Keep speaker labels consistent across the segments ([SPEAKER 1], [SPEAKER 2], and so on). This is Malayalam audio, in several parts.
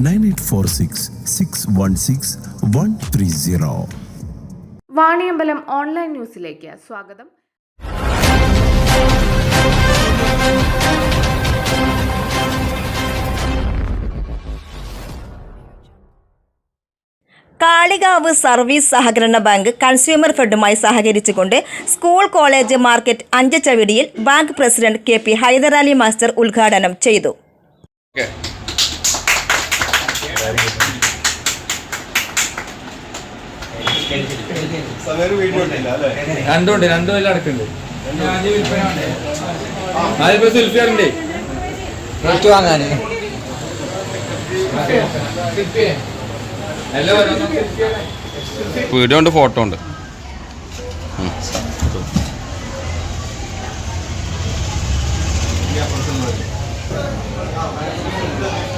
[SPEAKER 1] Nine eight four six six one six one three zero.
[SPEAKER 2] Vaniyambalam online ന്യൂസിലേക്ക് സ്വാഗതം.
[SPEAKER 3] കാളികാവ് സർവീസ് സഹകരണ ബാങ്ക് കൺസ്യൂമർ ഫെഡുമായി സഹകരിച്ചുകൊണ്ട് school college market അഞ്ചച്ചവിടിയിൽ bank president K P Hyderali master ഉദ്ഘാടനം ചെയ്തു.
[SPEAKER 4] രണ്ടുണ്ട് രണ്ടു കൊല്ലം അടക്കുണ്ട്. അതിപ്പോ
[SPEAKER 5] വാങ്ങാന്.
[SPEAKER 6] വീഡിയോ ഉണ്ട് ഫോട്ടോ ഉണ്ട്.
[SPEAKER 5] ഘട്ടത്തിൽ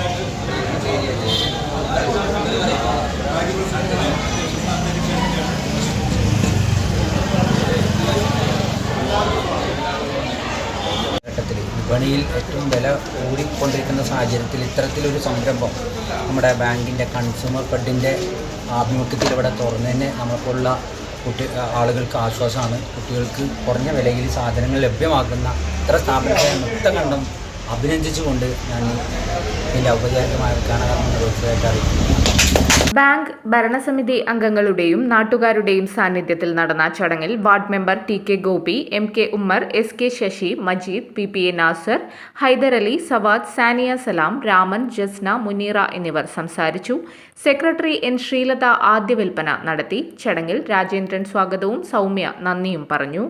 [SPEAKER 5] വിപണിയിൽ ഏറ്റവും വില കൂടിക്കൊണ്ടിരിക്കുന്ന സാഹചര്യത്തിൽ ഇത്തരത്തിലൊരു സംരംഭം നമ്മുടെ ബാങ്കിന്റെ കൺസ്യൂമർ ഫെഡിന്റെ ആഭിമുഖ്യത്തിൽ ഇവിടെ തുറന്നതിന് നമുക്കുള്ള കുട്ടി ആളുകൾക്ക് ആശ്വാസമാണ്. കുട്ടികൾക്ക് കുറഞ്ഞ വിലയിൽ സാധനങ്ങൾ ലഭ്യമാക്കുന്ന ഇത്ര സ്ഥാപനത്തെ മൊത്തം കണ്ടും അഭിനന്ദിച്ചുകൊണ്ട് ഞാൻ ഇതിന്റെ ഔപചാരികമായ ഉദ്ഘാടനം തീർച്ചയായിട്ടും അറിയിക്കുന്നു.
[SPEAKER 2] ബാങ്ക് ഭരണസമിതി അംഗങ്ങളുടെയും നാട്ടുകാരുടെയും സാന്നിധ്യത്തിൽ നടന്ന ചടങ്ങിൽ ward member T K Gopi M K Ummer S K Sasi Majeed P P A Nasar Hyderali Savad Saniya Salam Raman Jasna Muneera എന്നിവർ സംസാരിച്ചു. സെക്രട്ടറി എൻ ശ്രീലത ആദ്യ വിൽപ്പന നടത്തി. ചടങ്ങിൽ രാജേന്ദ്രൻ സ്വാഗതവും സൗമ്യ നന്ദിയും പറഞ്ഞു.